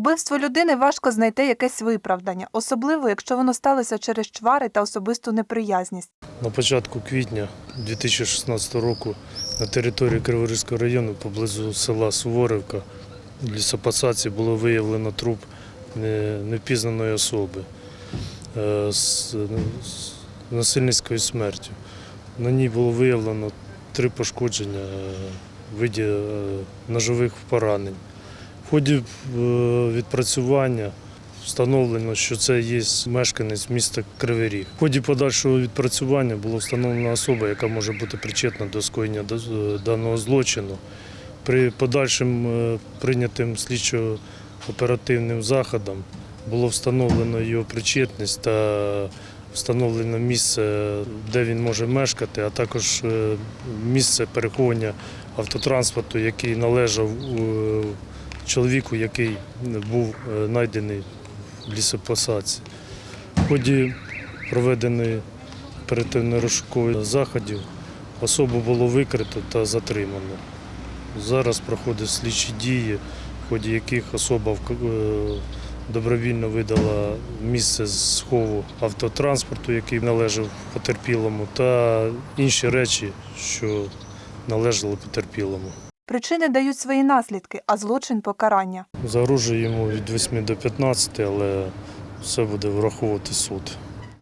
Убивство людини важко знайти якесь виправдання, особливо якщо воно сталося через чвари та особисту неприязність. На початку квітня 2016 року на території Криворізького району поблизу села Суворівка в лісопосадці було виявлено труп не- невпізнаної особи е, з насильницькою смертю. На ній було виявлено три пошкодження е, в виді е, ножових поранень. В ході е, відпрацювання Встановлено, що це є мешканець міста Кривий Ріг. В ході подальшого відпрацювання було встановлена особа, яка може бути причетна до скоєння даного злочину. При подальшим е, прийнятим слідчо-оперативним заходом було встановлено його причетність та встановлено місце, де він може мешкати, а також е, місце переховування автотранспорту, який належав е, чоловіку, який був е, знайдений в лісопосадці. В ході проведеної оперативно-розшукових заходів особу було викрито та затримано. Зараз проходять слідчі дії, в ході яких особа е, добровільно видала місце схову автотранспорту, який належав потерпілому, та інші речі, що належали потерпілому. Причини дають свої наслідки, а злочин покарання. Загрожує йому від 8 до 15, але все буде враховувати суд.